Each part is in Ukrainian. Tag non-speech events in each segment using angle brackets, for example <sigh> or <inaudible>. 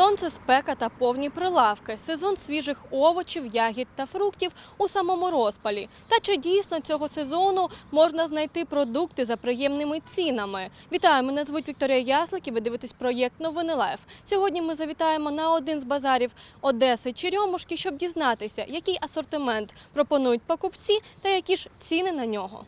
Сонце, спека та повні прилавки, сезон свіжих овочів, ягід та фруктів у самому розпалі. Та чи дійсно цього сезону можна знайти продукти за приємними цінами? Вітаю, мене звуть Вікторія Яслик і ви дивитесь проєкт Новини Лайф. Сьогодні ми завітаємо на один з базарів Одеси Черемушки, щоб дізнатися, який асортимент пропонують покупці та які ж ціни на нього.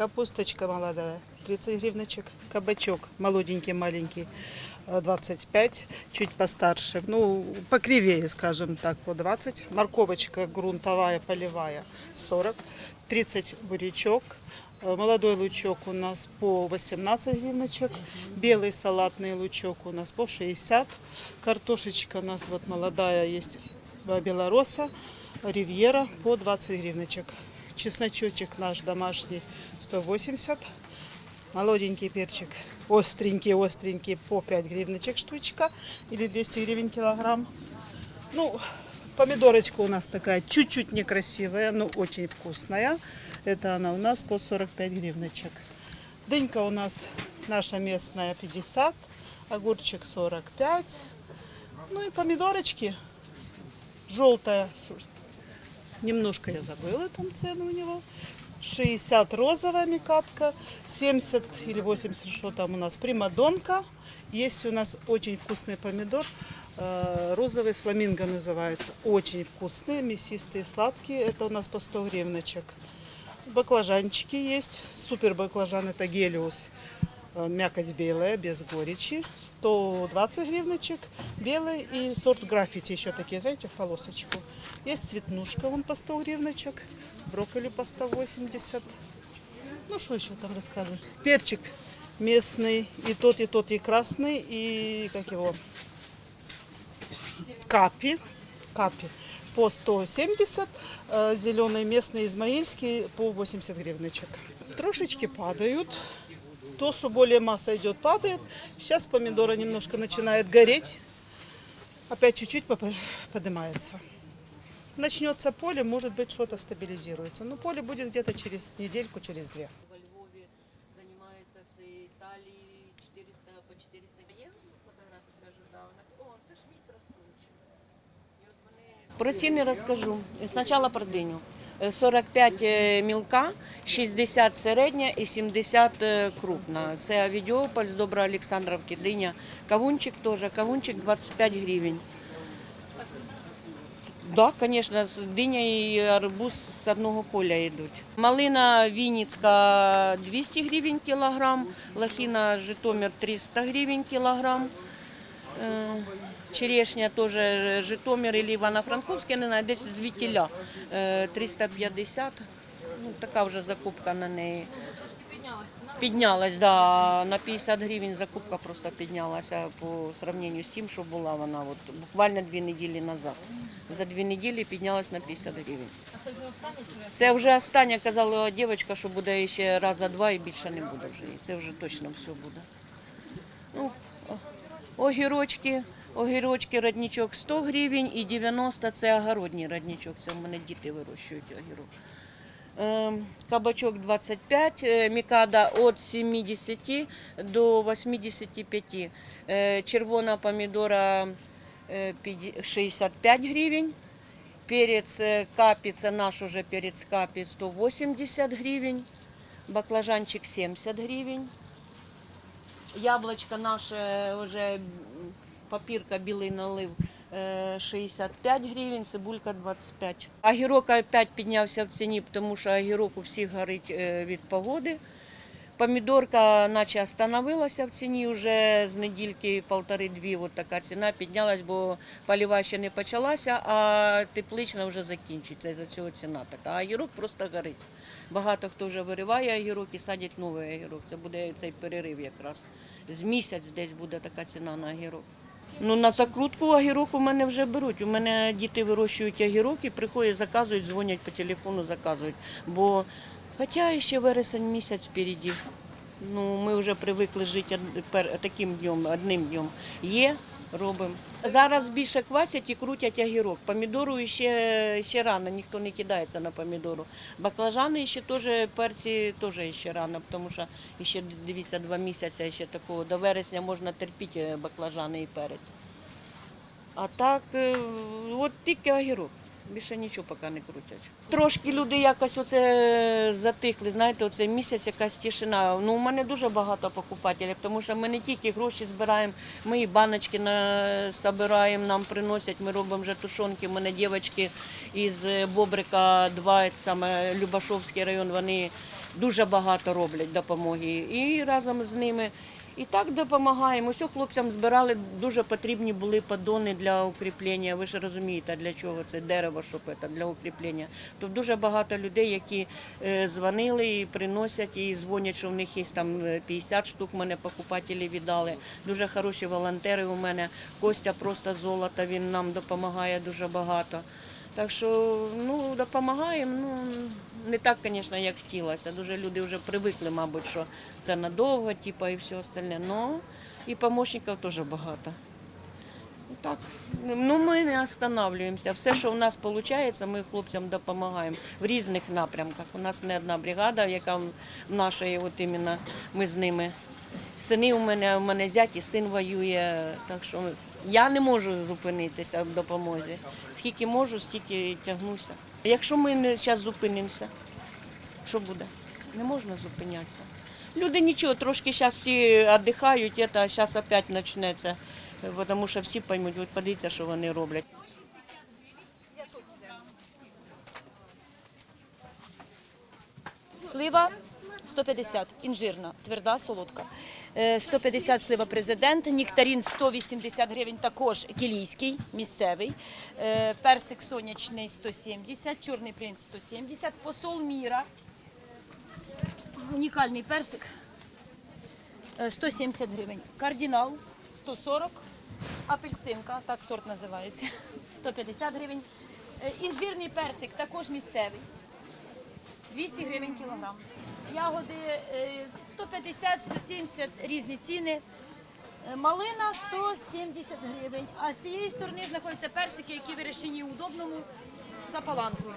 Капусточка молодая, 30 гривночек. Кабачок молоденький, маленький, э, 25, чуть постарше. Ну, покривее, скажем так, по 20. Морковочка грунтовая, полевая, 40. 30 бурячок. Э, Молодой лучок у нас по 18 гривночек. Белый салатный лучок у нас по 60. Картошечка у нас вот молодая есть э, белороса, ривьера по 20 гривночек. Чесночочек наш домашний 180. Молоденький перчик, остренький, остренький, по 5 гривночек штучка или 200 гривен килограмм. Ну, помидорочка у нас такая чуть-чуть некрасивая, но очень вкусная. Это она у нас по 45 гривночек. Дынька у нас наша местная 50, огурчик 45. Ну и помидорочки желтая, немножко я забыла там цену у него. 60 розовая микатка, 70 или 80, что там у нас, примадонка. Есть у нас очень вкусный помидор, э, розовый фламинго называется. Очень вкусные, мясистые, сладкие. Это у нас по 100 гривночек. Баклажанчики есть. Супер баклажан это гелиус. Э, Мякоть белая, без горечи. 120 гривночек. Белый и сорт граффити еще такие, знаете, в полосочку. Есть цветнушка, вон по 100 гривночек. Брокколи по 180. Ну, что еще там рассказывать? Перчик местный, и тот, и тот, и красный, и как его, капи, капи по 170, э, зеленый местный измаильский по 80 гривночек. Трошечки падают То, что более масса идет, падает. Сейчас помидоры немножко начинает гореть. Опять чуть-чуть поп- поднимается. Начнется поле, может быть, что-то стабилизируется. Но поле будет где-то через недельку, через две. во Львові займається з Італії 400 по 400 є фотографії кажу, да, вона о, це ж мій красунчик. І от вони... Про ціни розкажу. Спочатку про диню. Е, 45 е, мілка, 60 середня і 70 е, крупна. Це Авідіополь з Добра Олександровки, диня. Кавунчик теж, кавунчик 25 гривень. Так, да, звісно, диня і арбуз з одного поля йдуть. Малина Вінницька 200 гривень кілограм, лохина Житомир 300 гривень кілограм. Е, Черешня теж Житомир і Івано-Франковська, я не знаю, десь звітіля 350. Ну, така вже закупка на неї. Піднялась, да, на 50 гривень закупка просто піднялася по сравненню з тим, що була вона от, буквально дві неділі назад. За дві неділі піднялась на 50 гривень. Це вже останнє, казала дівчинка, що буде ще раза два і більше не буде вже. Це вже точно все буде. Ну, огірочки, огірочки, родничок 100 гривень і 90 це огородній родничок. Це в мене діти вирощують огірок. Ем, Кабачок 25, е, мікада від 70 до 85. Е, Червона помідора е, 65 гривень. Перець е, капі, це наш уже перець капі 180 гривень. Баклажанчик 70 гривень. Яблочко наше вже папірка білий налив е, 65 гривень, цибулька 25. Огірок опять піднявся в ціні, тому що огірок у всіх горить е, від погоди. Помідорка наче остановилася в ціні вже з недільки полтори-дві. От така ціна піднялась, бо поліва ще не почалася, а теплична вже закінчується. І за цього ціна така. А огірок просто горить. Багато хто вже вириває огірок і садять новий огірок. Це буде цей перерив якраз. З місяць десь буде така ціна на огірок. Ну, на закрутку огірок у мене вже беруть. У мене діти вирощують огірок і приходять, заказують, дзвонять по телефону, заказують. Бо хоча ще вересень місяць впереді. Ну, ми вже привикли жити таким днем, одним днем. Є, робимо. Зараз більше квасять і крутять огірок. Помідору ще, ще рано, ніхто не кидається на помідору. Баклажани ще теж, перці теж ще рано, тому що ще, дивіться, два місяці ще такого. До вересня можна терпіти баклажани і перець. А так, е, от тільки огірок. Більше нічого поки не крутять. Трошки люди якось оце затихли. Знаєте, оце місяць якась тишина. Ну, у мене дуже багато покупателів, тому що ми не тільки гроші збираємо, ми і баночки на... собираємо, нам приносять, ми робимо вже тушонки. У мене дівчатки із Бобрика 2, саме Любашовський район, вони дуже багато роблять допомоги. І разом з ними. І так допомагаємо. Ось хлопцям збирали дуже потрібні були подони для укріплення. Ви ж розумієте, для чого це дерево, щоб це, для укріплення. Тут дуже багато людей, які е, дзвонили і приносять, і дзвонять, що в них є там е, 50 штук. Мене покупателі віддали. Дуже хороші волонтери у мене. Костя просто золото, він нам допомагає дуже багато. Так що ну, допомагаємо. Ну, не так, звісно, як хотілося. Дуже люди вже привикли, мабуть, що це надовго, типу, і все остальне. Ну, і помощників теж багато. Так, ну ми не останавливаємося. Все, що в нас виходить, ми хлопцям допомагаємо в різних напрямках. У нас не одна бригада, яка в нашої, от іменно ми з ними. Сини у мене, у мене зять і син воює, так що я не можу зупинитися в допомозі. Скільки можу, стільки тягнуся. Якщо ми не зараз зупинимося, що буде? Не можна зупинятися. Люди нічого, трошки зараз всі віддихають, а зараз опять почнеться, тому що всі поймуть, от подивіться, що вони роблять. Слива 150, інжирна, тверда, солодка. Е, 150 слива президент, нектарин 180 гривень, також кілійський, місцевий. Е, Персик сонячний 170, чорний принц 170, посол міра. Унікальний персик е, 170 гривень. Кардинал 140, апельсинка, так сорт називається, <laughs> 150 гривень. Е, Інжирний персик також місцевий. 200 гривень кілограм. Ягоди е, 150-170 різні ціни. Е, Малина 170 гривень. А з цієї сторони знаходяться персики, які вирощені у удобному за паланкою.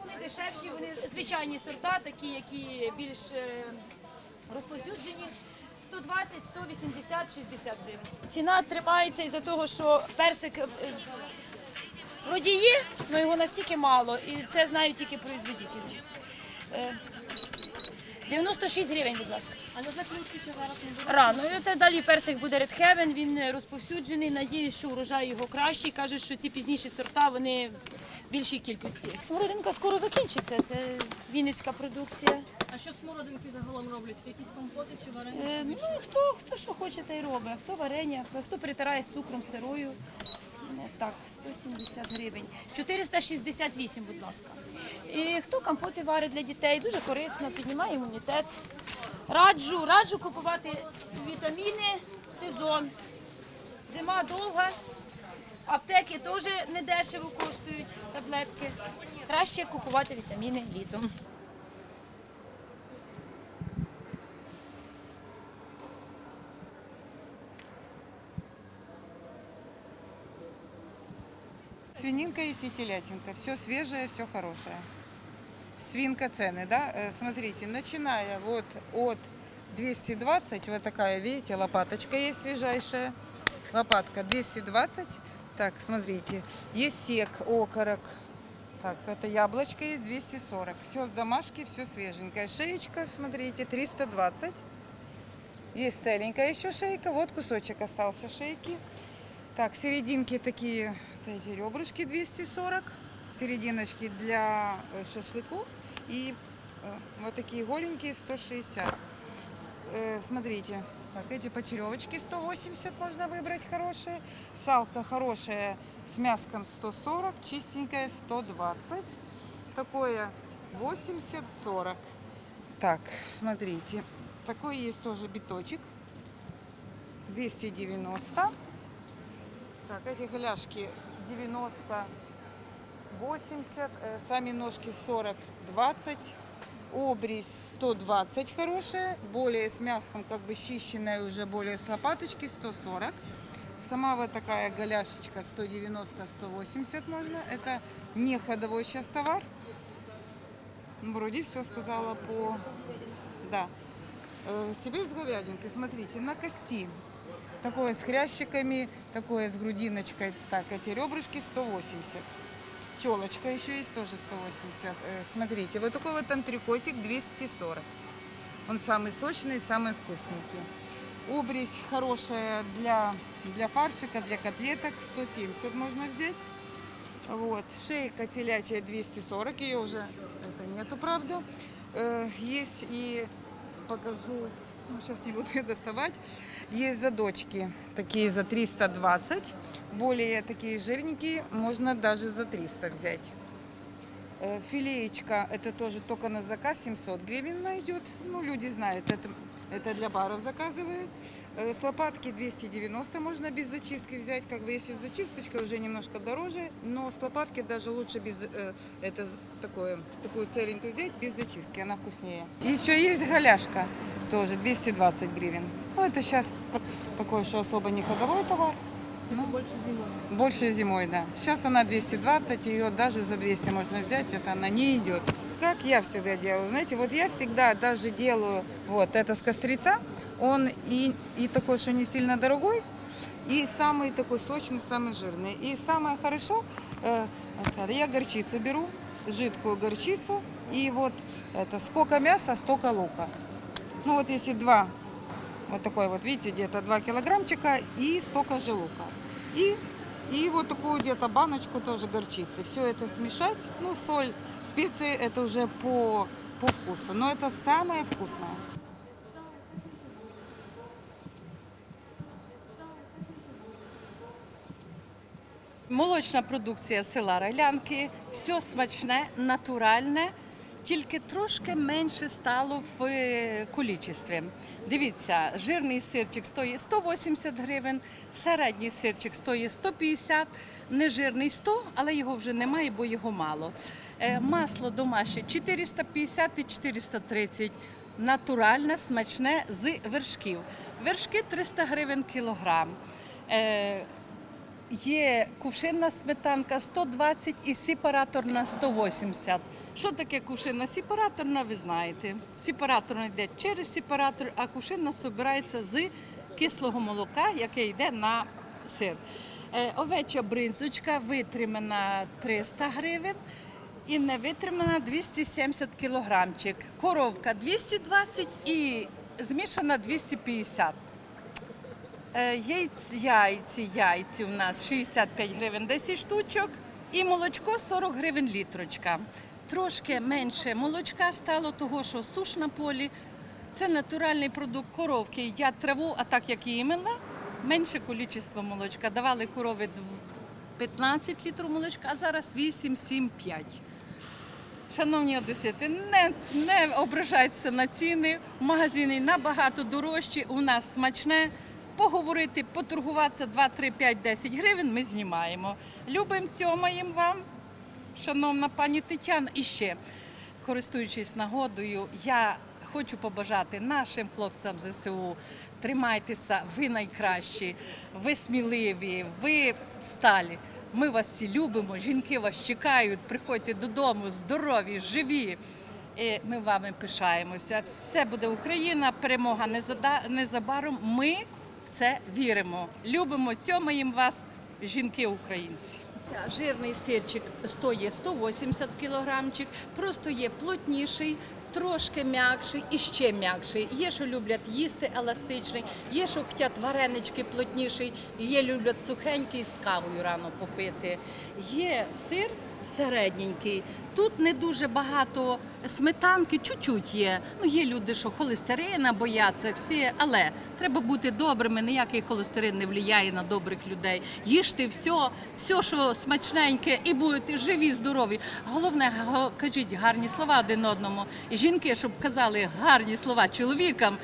Вони дешевші, вони звичайні сорта, такі, які більш е, розповсюджені. 120, 180, 60 гривень. Ціна тримається із-за того, що персик е, Вроді є, але його настільки мало, і це знають тільки производителі. Е, 96 гривень, будь ласка. А на заключку що зараз не буде? Рано. І от далі персик буде редхевен, він е, розповсюджений. Надіюсь, що урожай його кращий. Кажуть, що ці пізніші сорта вони в більшій кількості. Смородинка скоро закінчиться. Це вінницька продукція. А що смородинки загалом роблять? Якісь компоти чи варення? Е, ну хто, хто що хоче, та й робить. Хто варення, хто перетирає з цукром, сирою. Ну, Так, 170 гривень. 468, будь ласка. І хто компоти варить для дітей, дуже корисно, піднімає імунітет. Раджу, раджу купувати вітаміни в сезон. Зима довга, аптеки теж недешево коштують таблетки. Краще купувати вітаміни літом. Свининка есть и телятинка. Все свежее, все хорошее. Свинка цены, да? Э, Смотрите, начиная вот от 220, вот такая, видите, лопаточка есть свежайшая. Лопатка 220. Так, смотрите, есть сек, окорок. Так, это яблочко есть 240. Все с домашки, все свеженькое. Шеечка, смотрите, 320. Есть целенькая еще шейка. Вот кусочек остался шейки. Так, серединки такие, вот эти ребрышки 240, серединочки для э, шашлыков и э, вот такие голенькие 160. С- э, Смотрите, так, эти почеревочки 180 можно выбрать хорошие, салка хорошая с мяском 140, чистенькая 120, такое 80-40. Так, смотрите, такой есть тоже биточек 290. Так, эти голяшки 90, 80, э, сами ножки 40, 20. Обрезь 120 хорошая, более с мяском, как бы счищенная уже более с лопаточки 140. Сама вот такая голяшечка 190-180 можно. Это не ходовой сейчас товар. Вроде все сказала по... Да. Э, Теперь с говядинкой. Смотрите, на кости. Такое с хрящиками, такое с грудиночкой. Так, эти ребрышки 180. Челочка еще есть тоже 180. Э, Смотрите, вот такой вот антрикотик 240. Он самый сочный, самый вкусненький. Обрезь хорошая для, для фаршика, для котлеток. 170 можно взять. Вот. Шейка телячья 240. Ее уже это нету, правда. Э, Есть и покажу, ну, сейчас не буду ее доставать. Есть задочки такие за 320. Более такие жирненькие можно даже за 300 взять. Э, Филеечка, это тоже только на заказ 700 гривен найдет. Ну, люди знают, это, это для баров заказывают. Э, С лопатки 290 можно без зачистки взять. Как бы если с зачисточкой уже немножко дороже, но с лопатки даже лучше без э, это з- такое, такую целенькую взять без зачистки, она вкуснее. Еще есть голяшка, тоже 220 гривен. Ну, это сейчас такой, что особо не ходовой товар. Ну, Більше зимою. больше зимой, да. Сейчас она 220, ее даже за 200 можно взять, это она не идет. Как я всегда делаю, знаете, вот я всегда даже делаю вот это с кострица, он и, и такой, что не сильно дорогой, и самый такой сочный, самый жирный. И самое хорошо, э, я горчицу беру, жидкую горчицу, и вот это сколько мяса, столько лука. Ну вот если два, вот такой вот, видите, где-то 2 килограммчика и столько же лука. И, и вот такую где-то баночку тоже горчицы. Все это смешать, ну соль, специи это уже по, по вкусу, но это самое вкусное. Молочна продукція села Райлянки, все смачне, натуральне, тільки трошки менше стало в е, кількості. Дивіться, жирний сирчик стоїть 180 гривень, середній сирчик стоїть 150, нежирний 100, але його вже немає, бо його мало. Е, Масло домашнє 450 і 430. Натуральне, смачне з вершків. Вершки 300 гривень кілограм. Є кувшинна сметанка 120 і сепараторна 180. Що таке кувшинна сепараторна, ви знаєте. Сепараторна йде через сепаратор, а кувшинна збирається з кислого молока, яке йде на сир. Е, Овеча бринзочка витримана 300 гривень і не витримана 270 кілограмчик. Коровка 220 і змішана 250. Е, Яйці, яйці, яйці у нас 65 гривень 10 штучок і молочко 40 гривень літрочка. Трошки менше молочка стало, того що суш на полі. Це натуральний продукт коровки. Їдять траву, а так як її мила, менше кількість молочка. Давали корови 15 літрів молочка, а зараз 8, 7, 5. Шановні одесити, не, не ображайтеся на ціни. В магазині набагато дорожчі, у нас смачне. Поговорити, поторгуватися 2, 3, 5, 10 гривень ми знімаємо. Любимо цьомаємо вам, шановна пані Тетяна. І ще, користуючись нагодою, я хочу побажати нашим хлопцям ЗСУ. Тримайтеся, ви найкращі, ви сміливі, ви сталі. Ми вас всі любимо, жінки вас чекають, приходьте додому, здорові, живі. І ми вами пишаємося. Все буде Україна, перемога незабаром. Ми це віримо. Любимо, цьомаємо вас, жінки українці. Жирний сирчик стоїть 180 кілограмчик, просто є плотніший, трошки м'якший і ще м'якший. Є, що люблять їсти еластичний, є, що хочуть варенички плотніший, є люблять сухенький з кавою рано попити. Є сир середненький. Тут не дуже багато сметанки, чуть-чуть є. Ну, є люди, що холестерина бояться, всі, але треба бути добрими, ніякий холестерин не впливає на добрих людей. Їжте все, все, що смачненьке, і будете живі, здорові. Головне, кажіть гарні слова один одному. І жінки, щоб казали гарні слова чоловікам.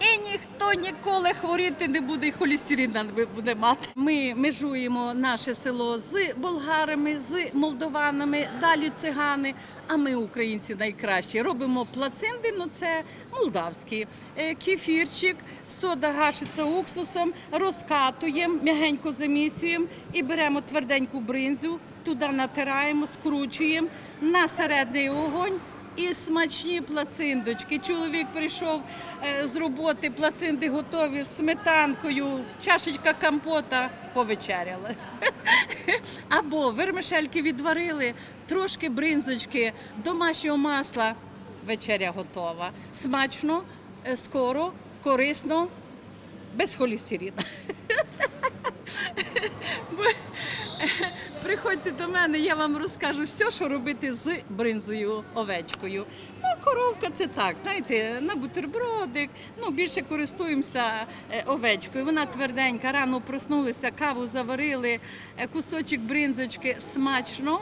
І ніхто ніколи хворіти не буде, і холестерин не буде мати. Ми межуємо наше село з болгарами, з молдованами, далі цигани. А ми, українці, найкращі. Робимо плацинди, ну це молдавські. Е, Кефірчик, сода гашиться уксусом, розкатуємо, м'ягенько замісюємо і беремо тверденьку бринзю, туди натираємо, скручуємо на середній огонь. І смачні плациндочки. Чоловік прийшов е, з роботи, плацинди готові з сметанкою, чашечка компота повечеряли. <laughs> Або вермишельки відварили, трошки бринзочки, домашнього масла. Вечеря готова. Смачно, е, скоро, корисно, без холестерина. <laughs> Приходьте до мене, я вам розкажу все, що робити з бринзою овечкою. Ну, коровка це так, знаєте, на бутербродик. Ну, більше користуємося е, овечкою. Вона тверденька, рано проснулися, каву заварили, е, кусочок бринзочки смачно,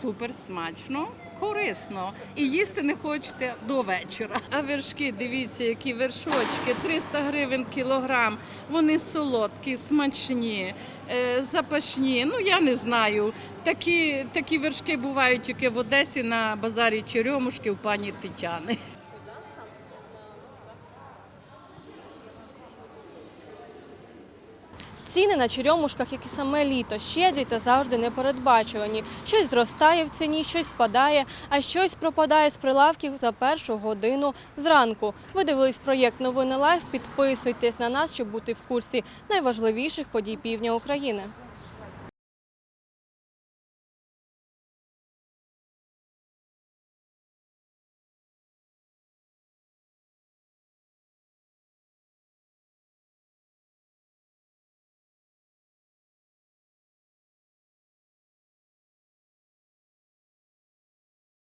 супер смачно. Корисно і їсти не хочете до вечора. А вершки, дивіться, які вершочки, 300 гривень кілограм. Вони солодкі, смачні, е, запашні. Ну я не знаю. Такі, такі вершки бувають тільки в Одесі на базарі Черемушки у пані Тетяни. Ціни на черемушках, як і саме літо, щедрі та завжди непередбачувані. Щось зростає в ціні, щось спадає, а щось пропадає з прилавків за першу годину зранку. Ви дивились проєкт Новини Лайф. Підписуйтесь на нас, щоб бути в курсі найважливіших подій півдня України.